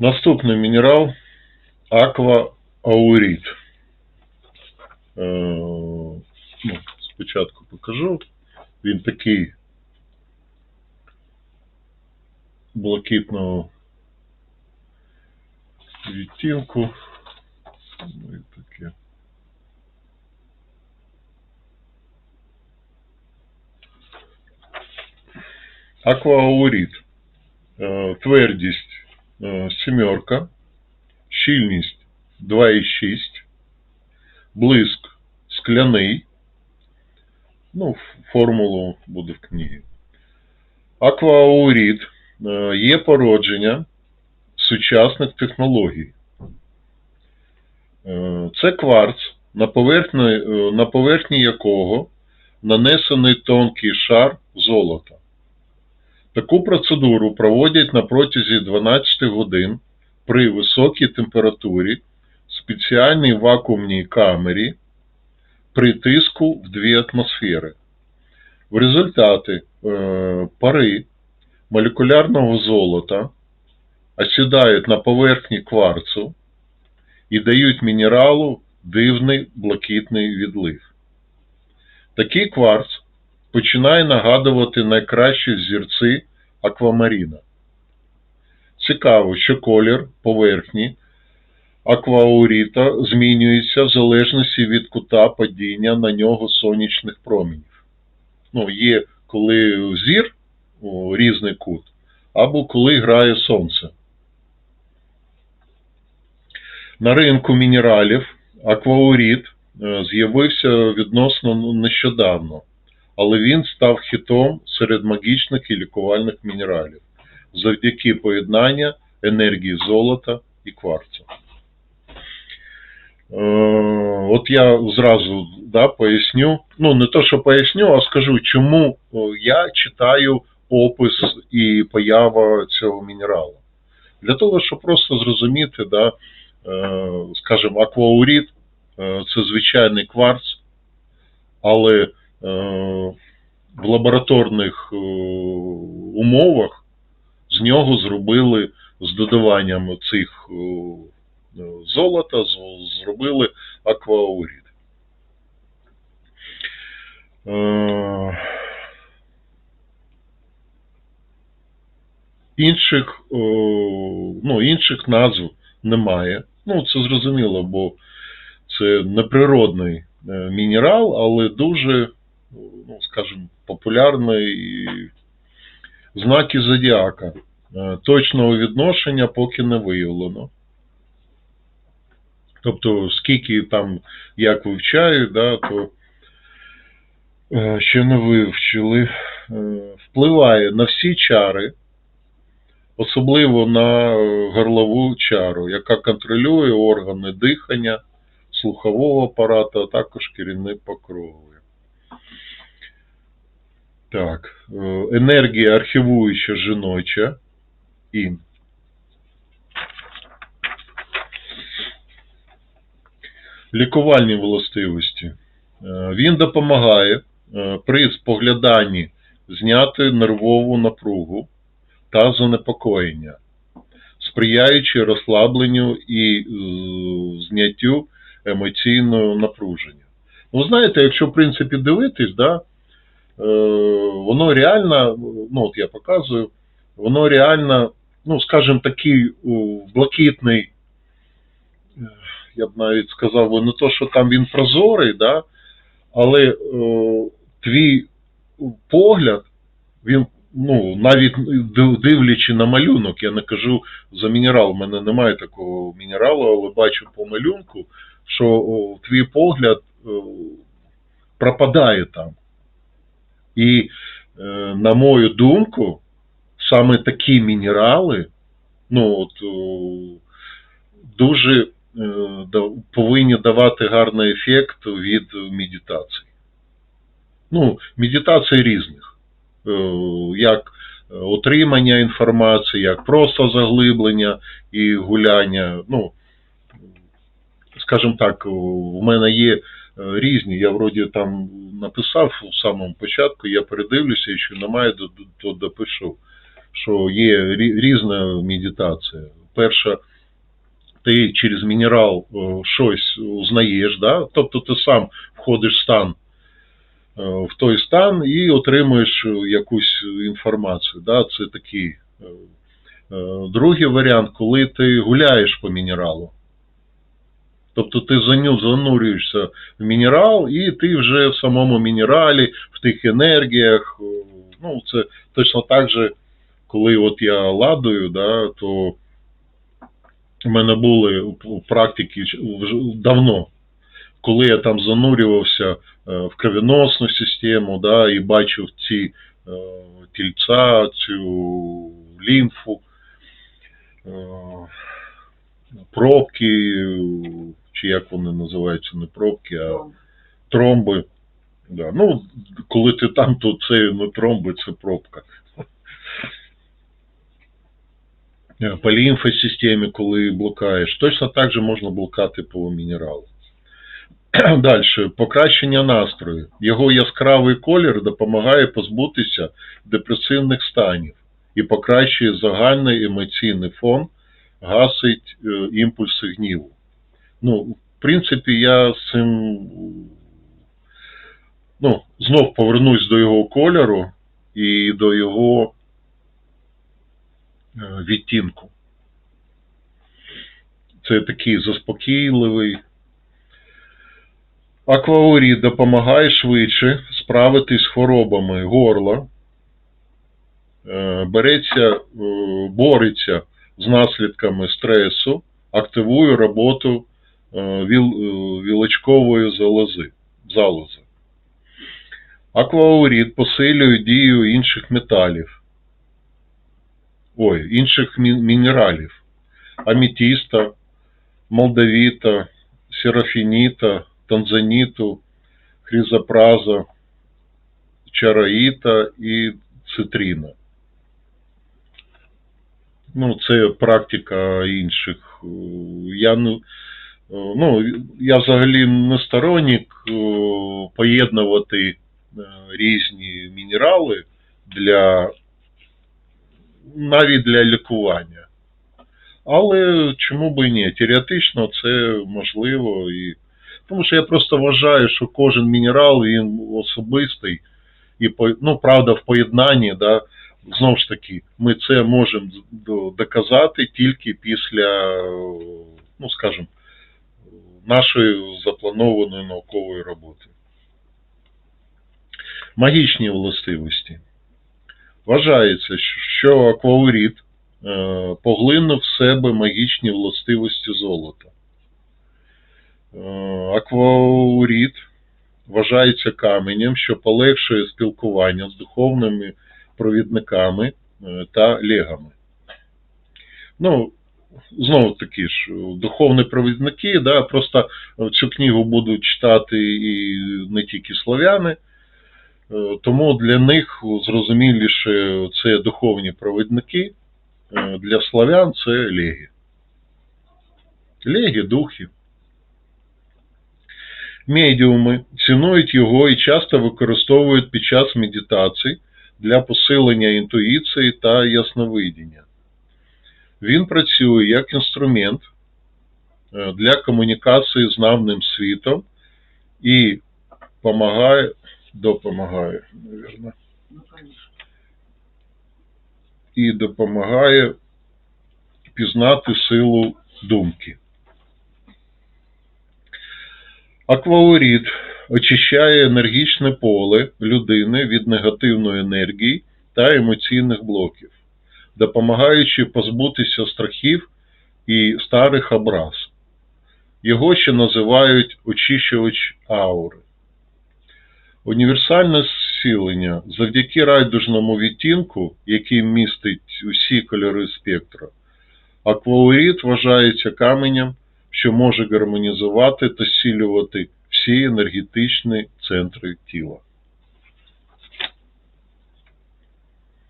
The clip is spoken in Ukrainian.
Наступний мінерал акваауріт. Е, ну, спочатку покажу. Він такий блакитного відтінку. Ну і таке. Акваауріт. Е, Твердість е, сімерка, щільність 2,6, блиск скляний. Ну, формулу буде в книгі. Акваауріт е, є породження сучасних технологій. Е, Це кварц, на поверхні, е, на поверхні якого нанесений тонкий шар золота. Таку процедуру проводять на протязі 12 годин при високій температурі в спеціальній вакуумній камері при тиску в 2 атмосфери. В результаті е, пари молекулярного золота осідають на поверхні кварцу і дають мінералу дивний блакитний відлив. Такий кварц починає нагадувати найкращі зірці аквамаріна. Цікаво, що колір поверхні аквауріта змінюється в залежності від кута падіння на нього сонячних променів. Ну, є коли зір, о, різний кут, або коли грає сонце. На ринку мінералів аквауріт е, з'явився відносно нещодавно, але він став хітом серед магічних і лікувальних мінералів завдяки поєднання енергії золота і кварцу. Е, От я зразу да, поясню, ну не то, що поясню, а скажу, чому я читаю опис і поява цього мінералу. Для того, щоб просто зрозуміти, да, е, скажімо, аквауріт е, це звичайний кварц, але е, в лабораторних е, умовах з нього зробили з додаванням цих е, золота, зробили аквауріт. Е, Інших, е, ну, інших назв немає. Ну, це зрозуміло, бо це неприродний е, мінерал, але дуже, ну, скажімо, популярний і знаки зодіака. Е, Точного відношення поки не виявлено. Тобто, скільки там як вивчають, да, то е, ще не вивчили. Е, Впливає на всі чари, особливо на е, горлову чару, яка контролює органи дихання, слухового апарату, а також керівник покрови. Так, е, енергія архівуюча жіноча і лікувальні властивості. Е, Він допомагає е, при спогляданні зняти нервову напругу та занепокоєння, сприяючи розслабленню і зняттю емоційного напруження. Ну, знаєте, якщо в принципі дивитись, да, воно реально, ну от я показую, воно реально, ну, скажімо, такий блакитний, е, я б навіть сказав, би, не то, що там він прозорий, да, але о, твій погляд, він, ну, навіть див- дивлячи на малюнок, я не кажу за мінерал, в мене немає такого мінералу, але бачу по малюнку, що твій погляд о, пропадає там. І, е, на мою думку, саме такі мінерали, ну, от, дуже е, повинні давати гарний ефект від медитації. Ну, медитації різних. Е, Як отримання інформації, як просто заглиблення і гуляння. Ну, скажімо так, у мене є е, різні. Я вроді там написав у самому початку, я передивлюся, якщо немає, то, то допишу, що є різна медитація. перше, ти через мінерал е, щось узнаєш, да? тобто ти сам входиш в стан, е, в той стан і отримуєш е, якусь інформацію. Да? Це такий. е, е, Другий варіант, коли ти гуляєш по мінералу. Тобто ти занурюєшся в мінерал, і ти вже в самому мінералі, в тих енергіях. Ну, це точно так же, коли от я ладую, да, то в мене були практики давно, коли я там занурювався е, в кровеносну систему, да, і бачив ці е, тільця, цю лімфу, е, пробки, чи як вони називаються, не пробки, а тромби. Да. Ну, коли ти там, то це не тромби, це пробка. Е, По лімфосистемі, коли блукаєш, точно так же можна блукати по мінералу. Далі, покращення настрою. Його яскравий колір допомагає позбутися депресивних станів і покращує загальний емоційний фон, гасить е, імпульси гніву. Ну, в принципі, я з цим ну, знов повернусь до його кольору і до його е, відтінку. Це такий заспокійливий. Акваурід допомагає швидше справитись з хворобами горла, е, береться, е, бореться з наслідками стресу, активує роботу віл- е, вілочкової залози. залози. Акваурід посилює дію інших металів. Ой, інших мінералів. Амітіста, молдавіта, серафініта, танзаніту, хризопраза, чараїта і цитріна. Ну, це практика інших. Е, Я, е, ну, я взагалі не сторонник е, поєднувати е, різні мінерали для навіть для лікування. Але чому би ні? Теоретично це можливо. І... Тому що я просто вважаю, що кожен мінерал він особистий. І ну, правда, в поєднанні, да, знову ж таки, ми це можемо доказати тільки після, е, ну скажімо, нашої запланованої наукової роботи. Магічні властивості. Вважається, що акваурід е, поглинув в себе магічні властивості золота. Е, Акваурід вважається каменем, що полегшує спілкування з духовними провідниками е, та легами. Ну, знову таки ж, духовні провідники, да, просто цю книгу будуть читати і не тільки слов'яни, Е, тому для них зрозуміліше це духовні провідники, е, для славян це легі. Легі, духи. Медіуми цінують його і часто використовують під час медитацій для посилення інтуїції та ясновидіння. Він працює як інструмент е, для комунікації з навним світом і допомагає, допомагає, мабуть, і допомагає пізнати силу думки. Акваурід очищає енергічне поле людини від негативної енергії та емоційних блоків, допомагаючи позбутися страхів і старих образ. Його ще називають очищувач аури. Універсальне зцілення завдяки райдужному відтінку, який містить усі кольори спектра, акваурід вважається каменем, що може гармонізувати та зцілювати всі енергетичні центри тіла.